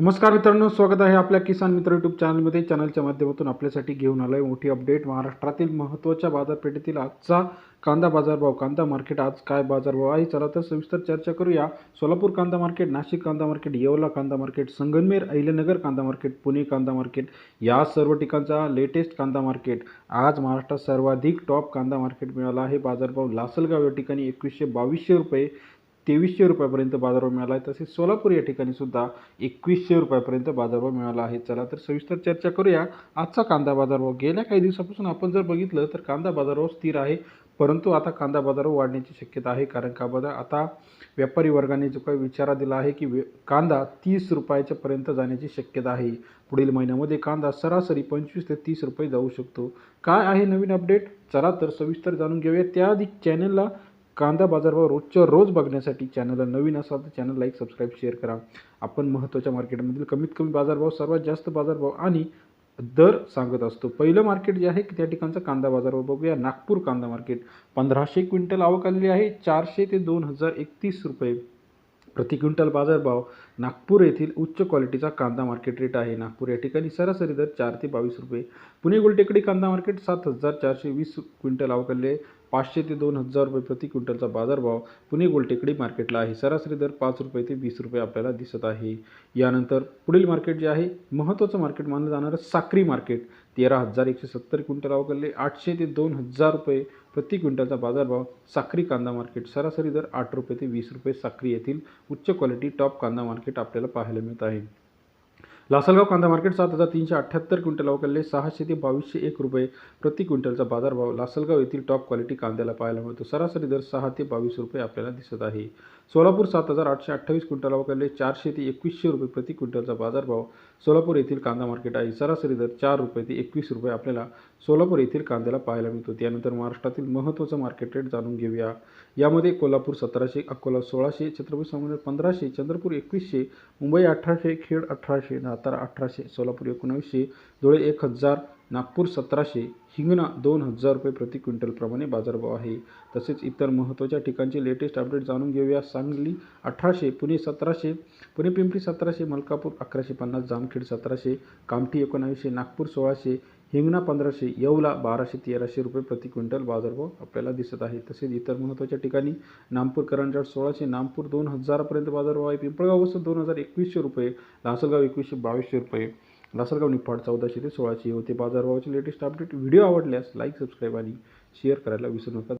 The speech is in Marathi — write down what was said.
नमस्कार मित्रांनो स्वागत आहे आपल्या किसान मित्र यूट्यूब चॅनलमध्ये चॅनलच्या माध्यमातून आपल्यासाठी घेऊन आलो आहे मोठी अपडेट महाराष्ट्रातील महत्त्वाच्या बाजारपेठेतील आजचा कांदा बाजारभाव. कांदा मार्केट आज काय बाजारभाव आहे? चला तर सविस्तर चर्चा करूया. सोलापूर कांदा मार्केट नाशिक कांदा मार्केट येवला कांदा मार्केट संगमनेर अहिलेनगर कांदा मार्केट पुणे कांदा मार्केट या सर्व ठिकाणचा लेटेस्ट कांदा मार्केट आज महाराष्ट्रात सर्वाधिक टॉप कांदा मार्केट मिळाला आहे. बाजारभाव लासलगाव या ठिकाणी एकवीसशे बावीसशे रुपये तेवीसशे रुपयापर्यंत बाजारभाव मिळाला आहे. तसेच सोलापूर या ठिकाणी सुद्धा एकवीसशे रुपयापर्यंत बाजारभाव मिळाला आहे. चला तर सविस्तर चर्चा करूया. आजचा कांदा बाजारभाव गेल्या काही दिवसापासून आपण जर बघितलं तर कांदा बाजारभाव स्थिर आहे. परंतु आता कांदा बाजारभाव वाढण्याची शक्यता आहे. कारण का बघा आता व्यापारी वर्गाने जो काही विचारा दिला आहे की वे कांदा तीस रुपयाच्या पर्यंत जाण्याची शक्यता आहे. पुढील महिन्यामध्ये कांदा सरासरी पंचवीस ते तीस रुपये जाऊ शकतो. काय आहे नवीन अपडेट? चला तर सविस्तर जाणून घेऊया. त्याआधी चॅनलला कांदा बाजारभाव रोजच्या रोज बघण्यासाठी चॅनलला नवीन असाल तर चॅनल लाईक सबस्क्राईब शेअर करा. आपण महत्त्वाच्या मार्केटमधील कमीत कमी बाजारभाव सर्वात जास्त बाजारभाव आणि दर सांगत असतो. पहिलं मार्केट जे आहे की त्या ठिकाणचा कांदा बाजारभाव बघूया. नागपूर कांदा मार्केट पंधराशे क्विंटल आवक आलेली आहे. चारशे ते दोन हजार एकतीस रुपये प्रति क्विंटल बाजारभाव नागपूर येथील उच्च क्वालिटीचा कांदा मार्केट रेट आहे. नागपूर या ठिकाणी सरासरी दर चार ते बावीस रुपये. पुणे गुलटेकडी कांदा मार्केट सात हजार चारशे वीस क्विंटल आवकले पाचशे ते दोन हजार रुपये प्रति क्विंटलचा बाजारभाव पुणे गोलटेकडी मार्केटला आहे. सरासरी दर पाच रुपये ते वीस रुपये आपल्याला दिसत आहे. यानंतर पुढील मार्केट जे आहे महत्त्वाचं मार्केट मानलं जाणारं साक्री मार्केट. तेरा हजार एकशे सत्तर क्विंटल अवघडले. आठशे ते दोन हजार रुपये प्रति क्विंटलचा बाजारभाव साक्री कांदा मार्केट. सरासरी दर आठ रुपये ते वीस रुपये साक्री येथील उच्च क्वालिटी टॉप कांदा मार्केट आपल्याला पाहायला मिळत आहे. लासलगाव कांदा मार्केट सात हजार तीनशे अठ्ठ्याहत्तर क्विंटल अवकलले सहाशे ते बावीसशे एक रुपये प्रति क्विंटलचा बाजारभाव लासलगाव येथील टॉप क्वालिटी कांद्याला पाहायला मिळतो. सरासरी दर सहा ते बावीस रुपये आपल्याला दिसत आहे. सोलापूर सात हजार आठशे अठ्ठावीस क्विंटल अवकलले चारशे ते एकवीसशे रुपये प्रति क्विंटलचा बाजारभाव सोलापूर येथील कांदा मार्केट आहे. सरासरी दर चार रुपये ते एकवीस रुपये आपल्याला सोलापूर येथील कांद्याला पाहायला मिळतो. त्यानंतर महाराष्ट्रातील महत्त्वाचं मार्केट रेट जाणून घेऊया. यामध्ये कोल्हापूर सतराशे अकोला सोळाशे छत्रपती संभाजी पंधराशे चंद्रपूर एकवीसशे मुंबई अठराशे खेड अठराशे नाथ सातारा अठराशे सोलापूर एकोणावीसशे धुळे एक हजार नागपूर सतराशे हिंगणा दोन हजार रुपये प्रति क्विंटलप्रमाणे बाजारभाव आहे. तसेच इतर महत्त्वाच्या ठिकाणचे लेटेस्ट अपडेट जाणून घेऊया. सांगली अठराशे पुणे सतराशे पुणे पिंपरी सतराशे मलकापूर अकराशे पन्नास जामखेड सतराशे कामठी एकोणावीसशे नागपूर सोळाशे हिंगणा पंधराशे येवला बाराशे तेराशे रुपये प्रति क्विंटल बाजारभाव आपल्याला दिसत आहे. तसेच इतर महत्त्वाच्या ठिकाणी नामपूर करंजाड सोळाशे नामपूर दोन हजारापर्यंत बाजारभाव आहे. पिंपळगाव वसत दोन हजार एकवीसशे रुपये लासलगाव एकवीसशे बावीसशे रुपये लासलगाव निफाड चौदाशे ते सोळाशे होते बाजारभावाचे लेटेस्ट अपडेट. व्हिडिओ आवडल्यास लाईक सबस्क्राईब आणि शेअर करायला विसरू नका.